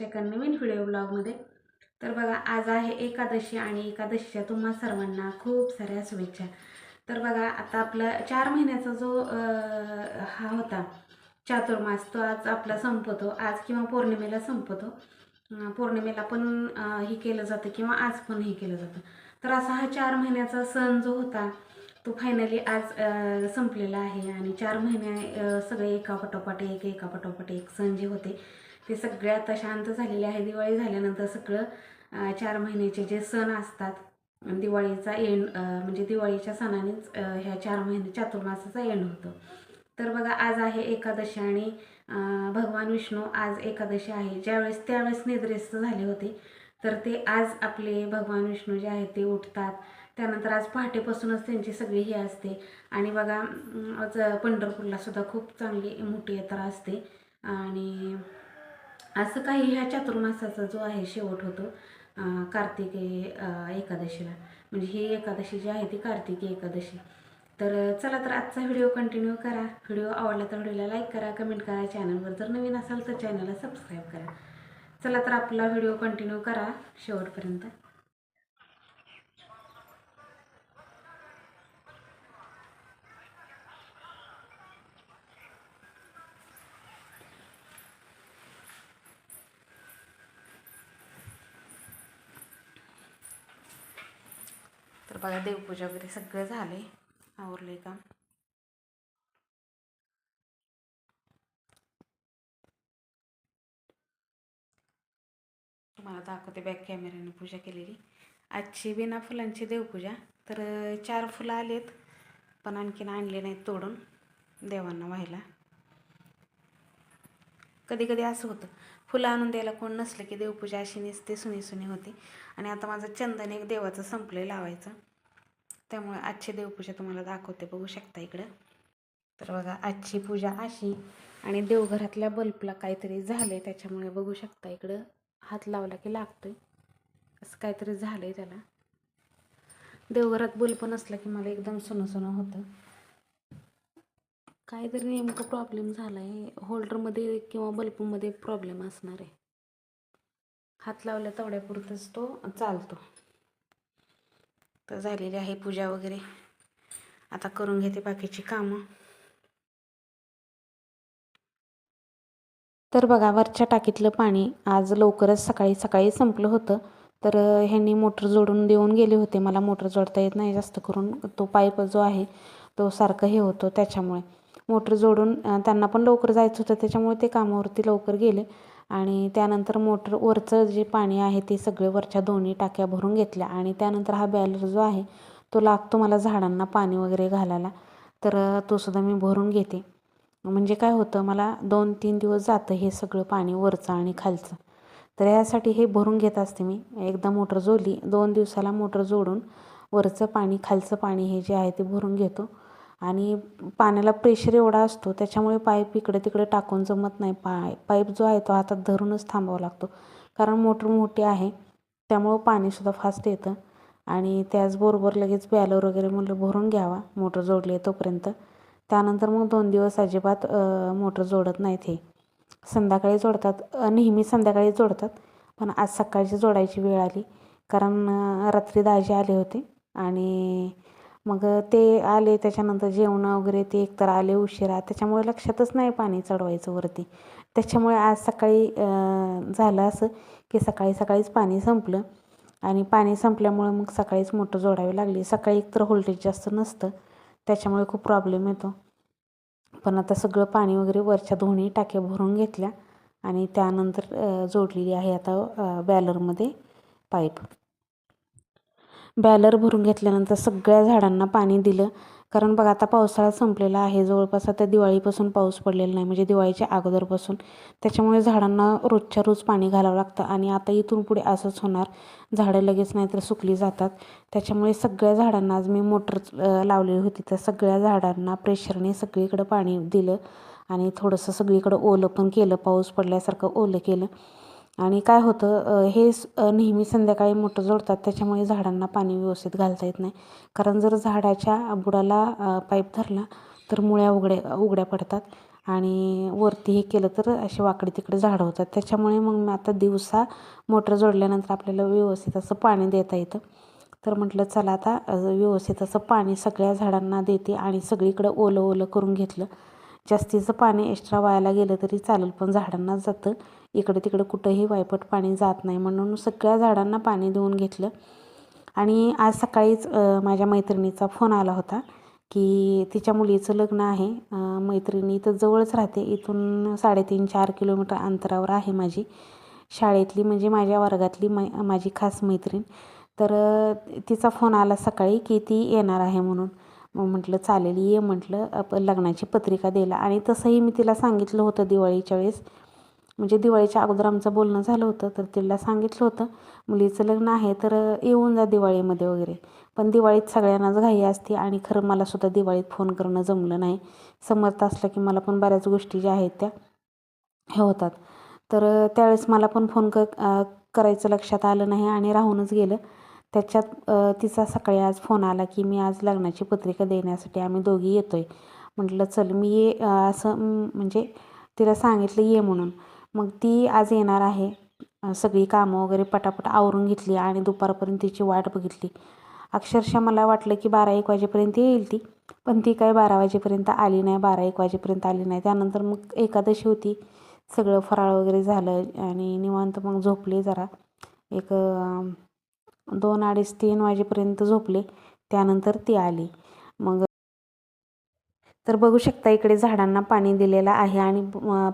आपल्या एका नवीन व्हिडिओ ब्लॉगमध्ये तर बघा आज आहे एकादशी आणि एकादशीच्या तुम्हा सर्वांना खूप साऱ्या शुभेच्छा. तर बघा आता आपला चार महिन्याचा जो हा होता चातुर्मास तो आज आपला संपतो. आज किंवा पौर्णिमेला संपतो. पौर्णिमेला पण हे केलं जातं किंवा आज पण हे केलं जातं. तर असा हा चार महिन्याचा सण जो होता तो फायनली आज संपलेला आहे. आणि चार महिने सगळे एका पाठोपाठ एक एका पाठोपाठ एक सण जे होते ते सगळे आता शांत झालेले आहे. दिवाळी झाल्यानंतर सगळं चार महिन्याचे जे सण असतात दिवाळीचा एंड म्हणजे दिवाळीच्या सणानेच ह्या चार महिने चातुर्मासाचा एंड होतो. तर बघा आज आहे एकादशी आणि भगवान विष्णू आज एकादशी आहे. ज्यावेळेस त्यावेळेस निद्रेस्त झाले होते तर ते आज आपले भगवान विष्णू जे आहेत ते उठतात. त्यानंतर आज पहाटेपासूनच त्यांची सगळी हे असते. आणि बघा आज पंढरपूरला सुद्धा खूप चांगली मोठी यात्रा असते. आणि असं काही ह्या चातुर्मासाचा जो आहे शेवट होतो कार्तिकी एकादशीला. म्हणजे ही एकादशी जी आहे ती कार्तिकी एकादशी. तर चला तर आजचा व्हिडिओ कंटिन्यू करा. व्हिडिओ आवडला तर व्हिडिओला लाईक करा कमेंट करा चॅनलवर जर नवीन असाल तर चॅनलला सबस्क्राईब करा. चला तर आपला व्हिडिओ कंटिन्यू करा शेवटपर्यंत तर बघा देवपूजा वगैरे सगळं झाले आवरले का तुम्हाला दाखवते बॅक कॅमेऱ्याने पूजा केलेली. आजची बिना फुलांची देवपूजा. तर चार फुलं आलेत पण आणखीन आणले नाहीत तोडून देवांना व्हायला. कधी कधी असं होतं फुलं आणून द्यायला कोण नसलं की देवपूजा अशी नसते सुनी सुनी होते. आणि आता माझं चंदन एक देवाचं संपलं लावायचं. त्यामुळे आजची देवपूजा तुम्हाला दाखवते. बघू शकता इकडं. तर बघा आजची पूजा अशी आणि देवघरातल्या बल्बला काहीतरी झालं आहे त्याच्यामुळे बघू शकता इकडं हात लावला की लागतोय. असं काहीतरी झालं आहे त्याला. देवघरात बल्ब नसला की मला एकदम सुनं सुनं होतं. काहीतरी नेमकं प्रॉब्लेम झाला आहे होल्डरमध्ये किंवा बल्बमध्ये प्रॉब्लेम असणार आहे. हात लावल्या तेवढ्यापुरतंच तो चालतो. तर झालेली आहे पूजा वगैरे. आता करून घेते बाकीची कामं. तर बघा वरच्या टाकीतलं पाणी आज लवकरच सकाळी सकाळी संपलं होतं. तर ह्यांनी मोटर जोडून देऊन गेले होते. मला मोटर जोडता येत नाही जास्त करून. तो पाईप जो आहे तो सारखं हे होतो त्याच्यामुळे. मोटर जोडून त्यांना पण लवकर जायचं होतं. त्याच्यामुळे ते कामावरती लवकर गेले. आणि त्यानंतर मोटर वरचं जे पाणी आहे ते सगळे वरच्या दोन्ही टाक्या भरून घेतल्या. आणि त्यानंतर हा बॅलर जो आहे तो लागतो मला झाडांना पाणी वगैरे घालायला. तर तो सुद्धा मी भरून घेते. म्हणजे काय होतं मला दोन तीन दिवस जातं हे सगळं पाणी वरचं आणि खालचं. तर यासाठी हे भरून घेत असते मी. एकदा मोटर जोडली दोन दिवसाला मोटर जोडून वरचं पाणी खालचं पाणी हे जे आहे ते भरून घेतो. आणि पाण्याला प्रेशर एवढा असतो त्याच्यामुळे पाईप इकडे तिकडे टाकून जमत नाही. पाय पाईप जो आहे तो हातात धरूनच थांबावा लागतो. कारण मोटर मोठी आहे त्यामुळं पाणीसुद्धा फास्ट येतं. आणि त्याचबरोबर लगेच बॅलर वगैरे म्हणलं भरून घ्यावा मोटर जोडली आहे तोपर्यंत. त्यानंतर मग दोन दिवस अजिबात मोटर जोडत नाहीत हे. संध्याकाळी जोडतात नेहमी संध्याकाळी जोडतात. पण आज सकाळची जोडायची वेळ आली. कारण रात्री दाजी आले होते. आणि मग ते आले त्याच्यानंतर जेवणं वगैरे ते एकतर आले उशिरा. त्याच्यामुळे लक्षातच नाही पाणी चढवायचं वरती. त्याच्यामुळे आज सकाळी झालं असं की सकाळी सकाळीच पाणी संपलं. आणि पाणी संपल्यामुळं मग सकाळीच मोटर जोडावी लागली. सकाळी एकतर व्होल्टेज जास्त नसतं त्याच्यामुळे खूप प्रॉब्लेम येतो. पण आता सगळं पाणी वगैरे वरच्या दोन्ही टाक्या भरून घेतल्या आणि त्यानंतर जोडलेली आहे आता बॅलरमध्ये पाईप. बॅलर भरून घेतल्यानंतर सगळ्या झाडांना पाणी दिलं. कारण बघा आता पावसाळा संपलेला आहे. जवळपास आता दिवाळीपासून पाऊस पडलेला नाही म्हणजे दिवाळीच्या अगोदरपासून. त्याच्यामुळे झाडांना रोजच्या रोज पाणी घालावं लागतं आणि आता इथून पुढे असंच होणार. झाडं लगेच नाही तर सुकली जातात. त्याच्यामुळे सगळ्या झाडांना आज मी मोटर लावलेली होती तर सगळ्या झाडांना प्रेशरने सगळीकडं पाणी दिलं आणि थोडंसं सगळीकडं ओलं पण केलं. पाऊस पडल्यासारखं ओलं केलं. आणि काय होतं हे स- नेहमी संध्याकाळी मोटर जोडतात त्याच्यामुळे झाडांना पाणी व्यवस्थित घालता येत नाही. कारण जर झाडाच्या बुडाला पाईप धरला तर मुळ्या उघड्या उघड्या पडतात. आणि वरती हे केलं तर असे वाकडे तिकडे झाडं होतात. त्याच्यामुळे मग मी आता दिवसा मोटर जोडल्यानंतर आपल्याला व्यवस्थित असं पाणी देता येतं. तर म्हटलं चला आता व्यवस्थित असं पाणी सगळ्या झाडांना देते आणि सगळीकडं ओलं ओलं करून घेतलं. जास्तीचं पाणी एक्स्ट्रा वायाला गेलं तरी चालेल पण झाडांना जातं. इकडे तिकडे कुठंही वायपट पाणी जात नाही. म्हणून सगळ्या झाडांना पाणी देऊन घेतलं. आणि आज सकाळीच माझ्या मैत्रिणीचा फोन आला होता की तिच्या मुलीचं लग्न आहे. मैत्रिणी इथं जवळच राहते. इथून साडेतीन चार किलोमीटर अंतरावर आहे माझी. शाळेतली म्हणजे माझ्या वर्गातली मै माझी खास मैत्रीण. तर तिचा फोन आला सकाळी की ती येणार आहे म्हणून. मग म्हटलं चालेल ये म्हटलं. लग्नाची पत्रिका द्यायला आणि तसंही मी तिला सांगितलं होतं दिवाळीच्या वेळेस. म्हणजे दिवाळीच्या अगोदर आमचं बोलणं झालं होतं तर तिला सांगितलं होतं मुलीचं लग्न आहे तर येऊन जा दिवाळीमध्ये वगैरे. पण दिवाळीत सगळ्यांनाच घाई असते आणि खरं मला सुद्धा दिवाळीत फोन करणं जमलं नाही. समर्थ असलं की मला पण बऱ्याच गोष्टी ज्या आहेत त्या हे होतात. तर त्यावेळेस मला पण फोन क करायचं लक्षात आलं नाही आणि राहूनच गेलं. त्याच्यात तिचा सकाळी आज फोन आला की मी आज लग्नाची पत्रिका देण्यासाठी आम्ही दोघी येतो आहे म्हटलं चल मी ये असं म्हणजे तिला सांगितलं ये म्हणून. मग ती आज येणार आहे. सगळी कामं वगैरे पटापट आवरून घेतली आणि दुपारपर्यंत तिची वाट बघितली. अक्षरशः मला वाटलं की बारा एक वाजेपर्यंत येईल ती पण ती काय बारा वाजेपर्यंत आली नाही बारा एक वाजेपर्यंत आली नाही. त्यानंतर मग एकादशी होती. सगळं फराळ वगैरे झालं आणि निवांत मग झोपले जरा. एक दोन अडीच तीन वाजेपर्यंत झोपले. त्यानंतर ती आली. मग तर बघू शकता इकडे झाडांना पाणी दिलेलं आहे आणि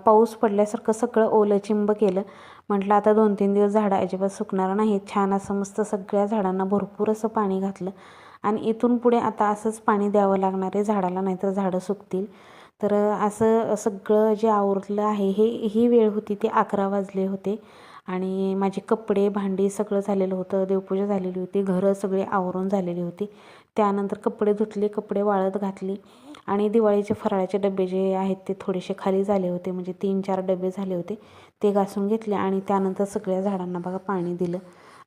पाऊस पडल्यासारखं सगळं ओलं चिंब केलं. म्हटलं आता दोन तीन दिवस झाडं अजिबात सुकणार नाही छान असं मस्त सगळ्या झाडांना भरपूर असं पाणी घातलं. आणि इथून पुढे आता असंच पाणी द्यावं लागणार आहे झाडाला नाहीतर झाडं सुकतील. तर असं सगळं जे आवरलं आहे हे ही वेळ होती ते अकरा वाजले होते. आणि माझे कपडे भांडी सगळं झालेलं होतं. देवपूजा झालेली होती. घरं सगळे आवरून झालेली होती. त्यानंतर कपडे धुतले कपडे वाळत घातली. आणि दिवाळीचे फराळाचे डबे जे आहेत ते थोडेसे खाली झाले होते म्हणजे तीन चार डबे झाले होते. ते घासून घेतले आणि त्यानंतर सगळ्या झाडांना बघा पाणी दिलं.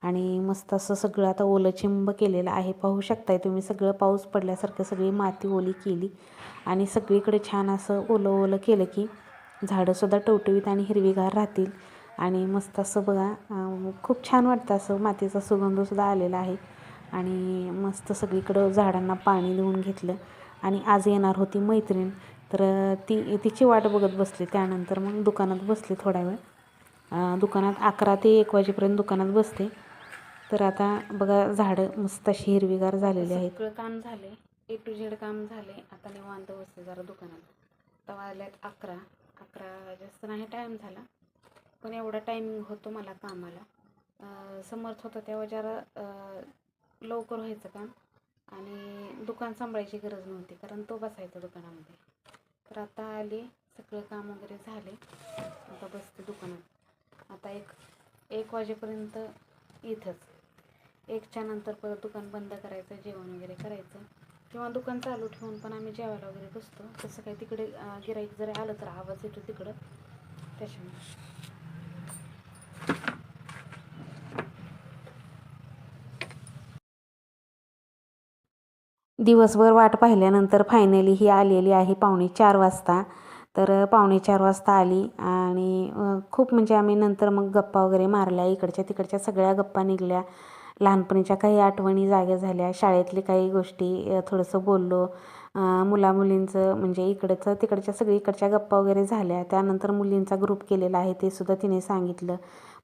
आणि मस्त असं सगळं आता ओलं चिंब केलेलं आहे. पाहू शकताय तुम्ही सगळं पाऊस पडल्यासारखं सगळी माती ओली केली. आणि सगळीकडे छान असं ओलं ओलं केलं की झाडंसुद्धा टवटवीत आणि हिरवीगार राहतील. आणि मस्त असं बघा खूप छान वाटतं असं मातीचा सुगंधसुद्धा आलेला आहे. आणि मस्त सगळीकडं झाडांना पाणी देऊन घेतलं. आणि आज येणार होती मैत्रीण. तर ती तिची वाट बघत बसली त्यानंतर मग दुकानात बसली थोडा वेळ. दुकानात अकरा ते एक वाजेपर्यंत दुकानात बसते. तर आता बघा झाडं मस्त अशी हिरवीगार झालेली आहेत. सगळं काम झाले ए टू झेड काम झाले आता निवांत बसते जरा दुकानात. तर वाजल्यात अकरा. अकरा जास्त नाही टाईम झाला. पण एवढा टायमिंग होतो मला कामाला. समर्थ होता तेव्हा जरा लवकर व्हायचं काम. आणि दुकान सांभाळायची गरज नव्हती कारण तो बसायचा दुकानामध्ये. तर आता आले सगळं काम वगैरे झाले आता बसते दुकानात. आता एक एक वाजेपर्यंत इथंच. एकच्या नंतर परत दुकान बंद करायचं जेवण वगैरे करायचं. किंवा दुकान चालू ठेवून पण आम्ही जेवायला वगैरे बसतो. तसं काही तिकडे गिराईक जरी आलं तर आवाज येतो तिकडं. त्याच्यामुळे. दिवसभर वाट पाहिल्यानंतर फायनली ही आलेली आहे पावणे चार वाजता. तर पावणे चार वाजता आली आणि खूप म्हणजे आम्ही नंतर मग गप्पा वगैरे मारल्या. इकडच्या तिकडच्या सगळ्या गप्पा निघल्या. लहानपणीच्या काही आठवणी जाग्या झाल्या. शाळेतली काही गोष्टी थोडंसं बोललो. मुलामुलींचं म्हणजे इकडचं तिकडच्या सगळीकडच्या गप्पा वगैरे झाल्या. त्यानंतर मुलींचा ग्रुप केलेला आहे ते सुद्धा तिने सांगितलं.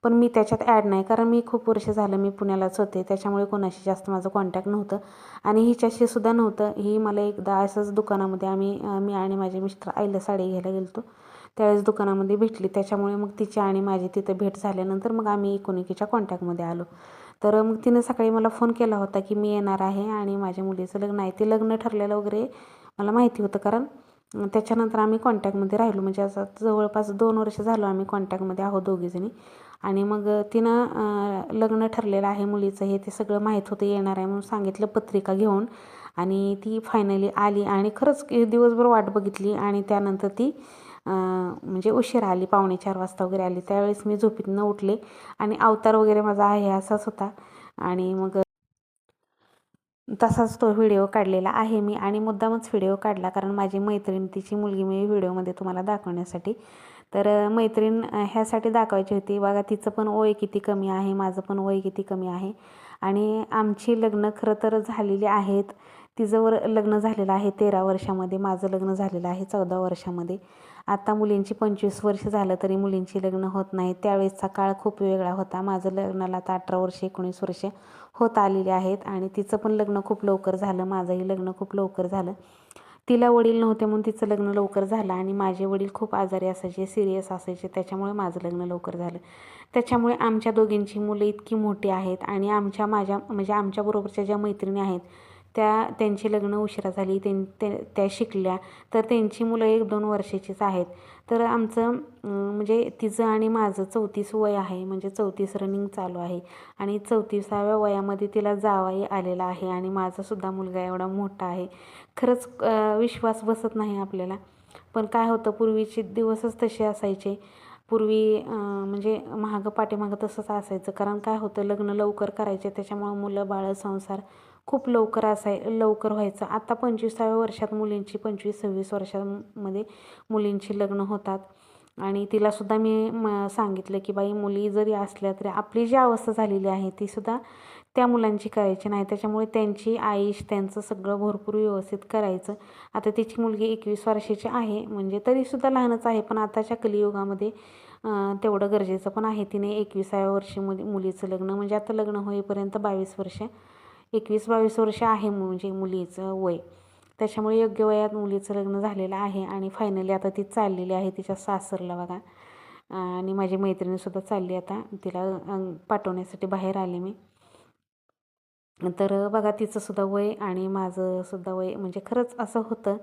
पण मी त्याच्यात ॲड नाही. कारण मी खूप वर्ष झालं मी पुण्यालाच होते. त्याच्यामुळे कोणाशी जास्त माझं कॉन्टॅक्ट नव्हतं. आणि हिच्याशी सुद्धा नव्हतं. ही मला एकदा असंच दुकानामध्ये आम्ही मी आणि माझे मिस्टर आईला साडी घ्यायला गेलो त्यावेळेस दुकानामध्ये भेटली. त्याच्यामुळे मग तिची आणि माझी तिथं भेट झाल्यानंतर मग आम्ही एकोणिकीच्या कॉन्टॅक्टमध्ये आलो. तर मग तिनं सकाळी मला फोन केला होता की मी येणार आहे आणि माझ्या मुलीचं लग्न आहे. ते लग्न ठरलेलं वगैरे मला माहिती होतं. कारण त्याच्यानंतर आम्ही कॉन्टॅक्टमध्ये राहिलो. म्हणजे असं जवळपास दोन वर्ष झालो आम्ही कॉन्टॅक्टमध्ये आहोत दोघीजणी. आणि मग तिनं लग्न ठरलेलं आहे मुलीचं हे ते सगळं माहीत होतं येणार आहे म्हणून सांगितलं पत्रिका घेऊन. आणि ती फायनली आली आणि खरंच दिवसभर वाट बघितली आणि त्यानंतर ती म्हणजे उशीर आली पावणे चार वाजता वगैरे आली. त्यावेळेस मी झोपीतनं उठले आणि अवतार वगैरे माझा आहे असाच होता. आणि मग तसाच तो व्हिडिओ काढलेला आहे मी आणि मुद्दामच व्हिडिओ काढला कारण माझी मैत्रीण तिची मुलगी मी व्हिडिओमध्ये तुम्हाला दाखवण्यासाठी तर मैत्रीण ह्यासाठी दाखवायची होती बघा तिचं पण वय किती कमी आहे माझं पण वय किती कमी आहे. आणि आमची लग्न खरं तर झालेली आहेत तिचं वर लग्न झालेलं आहे तेरा वर्षामध्ये माझं लग्न झालेलं आहे चौदा वर्षामध्ये. आता मुलींची पंचवीस वर्ष झालं तरी मुलींची लग्न होत नाही. त्यावेळेसचा काळ खूप वेगळा होता. माझं लग्नाला आता अठरा वर्ष एकोणीस वर्ष होत आलेली आहेत आणि तिचं पण लग्न खूप लवकर झालं माझंही लग्न खूप लवकर झालं. तिला वडील नव्हते म्हणून तिचं लग्न लवकर झालं आणि माझे वडील खूप आजारी असायचे सिरियस असायचे. त्याच्यामुळे माझं लग्न लवकर झालं. त्याच्यामुळे आमच्या दोघींची मुलं इतकी मोठी आहेत आणि आमच्या माझ्या म्हणजे आमच्याबरोबरच्या ज्या मैत्रिणी आहेत त्या त्यांची लग्न उशिरा झाली. त्यां त्या त्या शिकल्या. तर त्यांची मुलं एक दोन वर्षाचीच आहेत. तर आमचं म्हणजे तिचं आणि माझं चौतीस वय आहे. म्हणजे चौतीस रनिंग चालू आहे. आणि चौतीसाव्या वयामध्ये तिला जावाई आलेला आहे आणि माझासुद्धा मुलगा एवढा मोठा आहे. खरंच विश्वास बसत नाही आपल्याला. पण काय होतं पूर्वीचे दिवसच तसे असायचे. पूर्वी म्हणजे महागं पाठीमागं तसंच असायचं. कारण काय होतं लग्न लवकर करायचे त्याच्यामुळं मुलं बाळं संसार खूप लवकर असाय लवकर व्हायचं. आता पंचवीसाव्या वर्षात मुलींची पंचवीस सव्वीस वर्षामध्ये मुलींची लग्न होतात. आणि तिलासुद्धा मी म सांगितलं की बाई मुली जरी असल्या तरी आपली जी अवस्था झालेली आहे तीसुद्धा त्या मुलांची करायची नाही त्याच्यामुळे त्यांची आईश त्यांचं सगळं भरपूर व्यवस्थित करायचं. आता तिची मुलगी एकवीस वर्षाची आहे म्हणजे तरीसुद्धा लहानच आहे पण आताच्या कलियुगामध्ये तेवढं गरजेचं पण आहे तिने एकविसाव्या वर्षी मुली मुलीचं लग्न म्हणजे आता लग्न होईपर्यंत बावीस वर्ष एकवीस बावीस वर्ष आहे म्हणजे मुलीचं वय. त्याच्यामुळे योग्य वयात मुलीचं लग्न झालेलं आहे आणि फायनली आता ती चाललेली आहे तिच्या सासरला बघा. आणि माझी मैत्रिणीसुद्धा चालली आता तिला पाठवण्यासाठी बाहेर आले मी. तर बघा तिचंसुद्धा वय आणि माझंसुद्धा वय म्हणजे खरंच असं होतं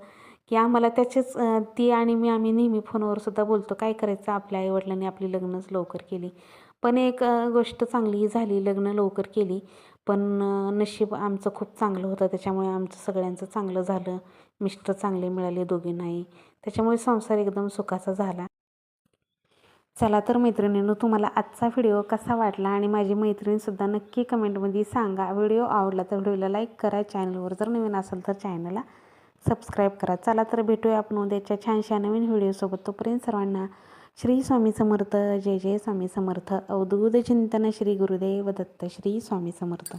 की आम्हाला त्याचेच ती आणि मी आम्ही नेहमी फोनवर सुद्धा बोलतो काय करायचं आपल्या आईवडिलांनी आपली लग्नच लवकर केली? पण एक गोष्ट चांगली झाली लग्न लवकर केली पण नशीब आमचं खूप चांगलं होतं त्याच्यामुळे आमचं सगळ्यांचं चांगलं झालं मिस्टर चांगले मिळाले दोघींनाही त्याच्यामुळे संसार एकदम सुखाचा झाला. चला तर मैत्रिणींनो तुम्हाला आजचा व्हिडिओ कसा वाटला आणि माझी मैत्रिणीसुद्धा नक्की कमेंटमध्ये सांगा. व्हिडिओ आवडला तर व्हिडिओला लाईक करा चॅनलवर जर नवीन असेल तर चॅनलला सबस्क्राईब करा. चला तर भेटूया आपण उद्याच्या छानशा नवीन व्हिडिओसोबत. तोपर्यंत सर्वांना श्री स्वामी समर्थ. जय जय स्वामी समर्थ. अवधूत चिंतन श्री गुरुदेव दत्त श्री स्वामी समर्थ.